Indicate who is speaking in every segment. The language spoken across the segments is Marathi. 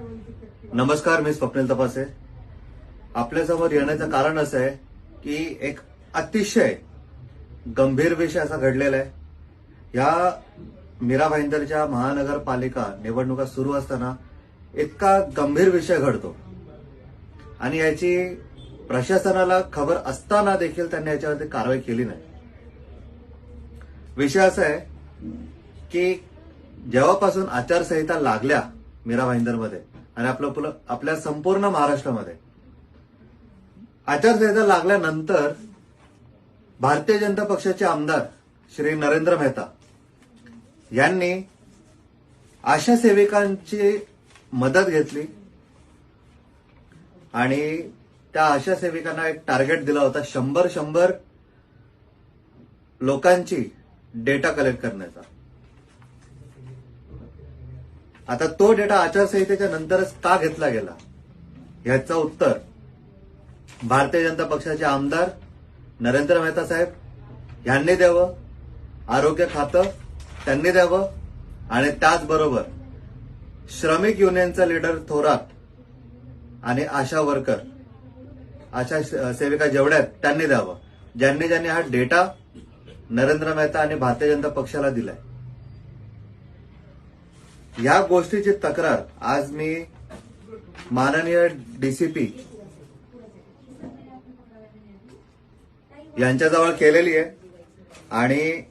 Speaker 1: नमस्कार मी स्वप्नील तपासे. आपल्यासमोर येण्याचं कारण असं आहे की एक अतिशय गंभीर विषय असा घडलेला आहे. या मीरा भाईंदरच्या महानगरपालिका निवडणुका सुरू असताना इतका गंभीर विषय घडतो. आणि याची प्रशासनाला खबर असताना देखील त्यांनी याच्यावरती कारवाई केली नाही. विषय असा आहे की जेव्हापासून आचारसंहिता लागल्या मीरा भाईंदरमध्ये. आणि आपलं पुलं आपल्या संपूर्ण महाराष्ट्रामध्ये. आचारसंहिता लागल्यानंतर भारतीय जनता पक्षाचे आमदार श्री नरेंद्र मेहता यांनी आशा सेविकांची मदत घेतली आणि त्या आशा सेविकांना एक टार्गेट दिला होता शंभर शंभर लोकांची डेटा कलेक्ट करण्याचा. आता तो डेटा आचारसंहितेच्या नंतरच का घेतला गेला? ह्याचं उत्तर. भारतीय जनता पक्षाचे आमदार नरेंद्र मेहता साहेब यांनी द्यावं. आरोग्य खातं त्यांनी द्यावं. आणि त्याचबरोबर श्रमिक युनियनचा लीडर थोरात आणि आशा वर्कर आशा सेविका जेवढ्या आहेत त्यांनी द्यावं. ज्यांनी ज्यांनी हा डेटा नरेंद्र मेहता आणि भारतीय जनता पक्षाला दिलाय. या गोष्टीची तक्रार आज मी माननीय डीसीपी यांच्याजवळ केलेली आहे. आणि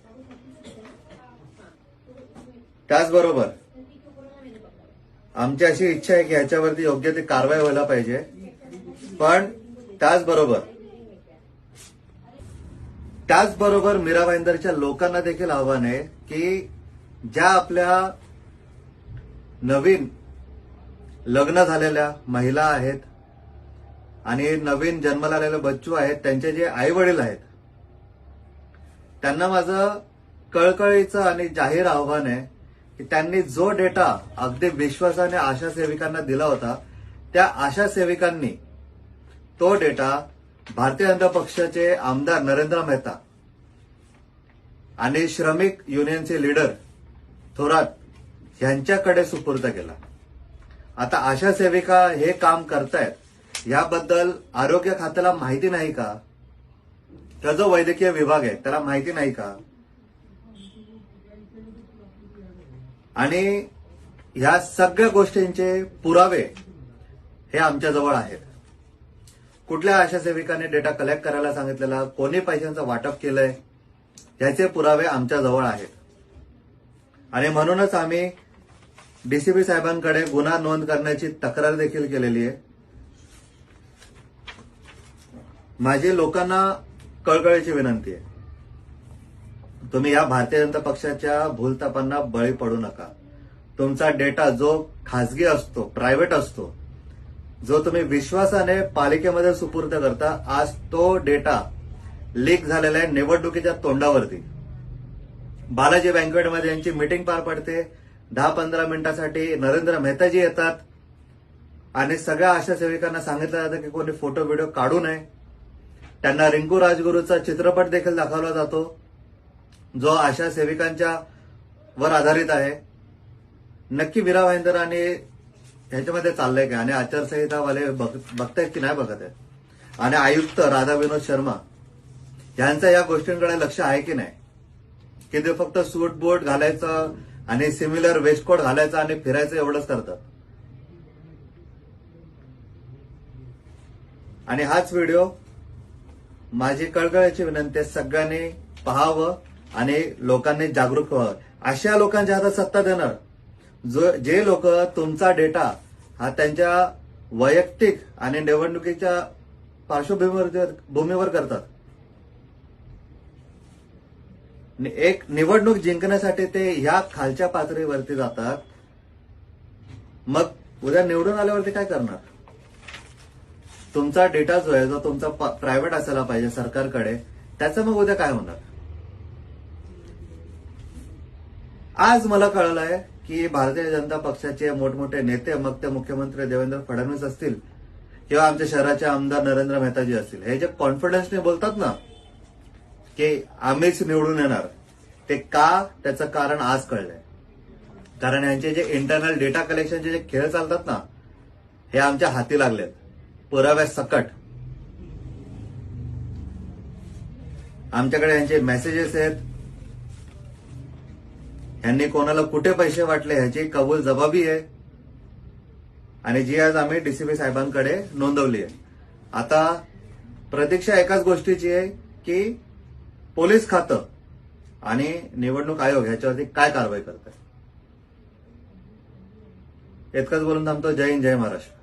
Speaker 1: त्याचबरोबर आमची अशी इच्छा आहे की ह्याच्यावरती योग्य ती कारवाई व्हायला पाहिजे. पण त्याचबरोबर त्याचबरोबर मीरा भाईंदरच्या लोकांना देखील आव्हान आहे की ज्या आपल्या नवीन लग्न झालेल्या महिला आहेत आणि नवीन जन्माला आलेले बच्चू आहेत त्यांचे जे आई वडील आहेत. त्यांना माझं कळकळीचं आणि जाहीर आव्हान आहे की त्यांनी जो डेटा अगदी विश्वासाने आशा सेविकांना दिला होता त्या आशा सेविकांनी तो डेटा भारतीय जनता पक्षाचे आमदार नरेंद्र मेहता आणि श्रमिक युनियनचे लीडर थोरात यांच्याकडे सुपूर्द केला. आता आशा सेविका हे काम करतायत याबद्दल आरोग्य खात्याला माहिती नाही का? तर जो वैद्यकीय विभाग आहे त्याला माहिती नाही का? आणि ह्या सगळ्या गोष्टींचे पुरावे हे आमच्याजवळ आहेत. कुठल्या आशा सेविकाने डेटा कलेक्ट करायला सांगितलेला कोणी पैशांचं वाटप केलंय याचे पुरावे आमच्याजवळ आहेत. आणि म्हणूनच आम्ही डीसीपी साहेबांकडे गुन्हा नोंद करण्याची तक्रार देखील केलेली आहे. माझी लोकांना कळकळीची विनंती आहे. तुम्ही या भारतीय जनता पक्षाच्या भूलतापांना बळी पडू नका. तुमचा डेटा जो खासगी असतो प्रायव्हेट असतो जो तुम्ही विश्वासाने पालिकेमध्ये सुपूर्द करता आज तो डेटा लीक झालेला आहे निवडणुकीच्या तोंडावरती. बालाजी बँकवेटमध्ये यांची मीटिंग पार पडते. दहा पंधरा मिनिटासाठी नरेंद्र मेहताजी येतात. आणि सगळ्या आशा सेविकांना सांगितलं जातं की कोणी फोटो व्हिडिओ काढू नये. त्यांना रिंकू राजगुरूचा चित्रपट देखील दाखवला जातो. जो आशा सेविकांच्या वर आधारित आहे. नक्की वीरा भाईंदर आणि ह्याच्यामध्ये चाललंय का आणि आचारसंहितावाले बघ- बघतायत की नाही बघत आहेत. आणि आयुक्त राधा विनोद शर्मा यांचं या गोष्टींकडे लक्ष आहे की नाही? की ते फक्त सूट बोट घालायचं आणि सिमिलर वेस्टकोट घालायचं आणि फिरायचं एवढंच करतात आणि हाच व्हिडिओ माझी कळकळीची विनंती सगळ्यांनी पहावं आणि लोकांनी जागरूक व्हावं. अशा लोकांच्या हातात सत्ता देणार जो जे लोक तुमचा डेटा हा त्यांच्या वैयक्तिक आणि निवडणुकीच्या पार्श्वभूमीवर भूमीवर करतात नि- एक निवडणूक जिंकण्यासाठी ते ह्या खालच्या पातळीवरती जातात. मग उद्या निवडून आल्यावरती काय करणार? तुमचा डेटा जो आहे जो तुमचा प्रायव्हेट असायला पाहिजे सरकारकडे त्याचं मग उद्या काय होणार? आज मला कळलं आहे की भारतीय जनता पक्षाचे मोठमोठे नेते मग ते मुख्यमंत्री देवेंद्र फडणवीस असतील किंवा आमच्या शहराचे आमदार नरेंद्र मेहताजी असतील. हे जे कॉन्फिडन्सने बोलतात ना की आम्हीच निवडून येणार. ते का? त्याचं कारण आज कळलंय. कारण यांचे जे इंटरनल डेटा कलेक्शनचे जे खेळ चालतात ना हे आमच्या हाती लागलेत. पुराव्या सकट. आमच्याकडे यांचे मेसेजेस आहेत. यांनी कोणाला कुठे पैसे वाटले ह्याची कबूल जबाबी आहे. आणि जी आज आम्ही डीसीपी साहेबांकडे नोंदवली आहे. आता प्रतीक्षा एकाच गोष्टीची आहे की पोलीस खातं आणि निवडणूक आयोग ह्याच्यावरती काय कारवाई करत आहे इतकंच बोलून थांबतो. जय हिंद जय महाराष्ट्र.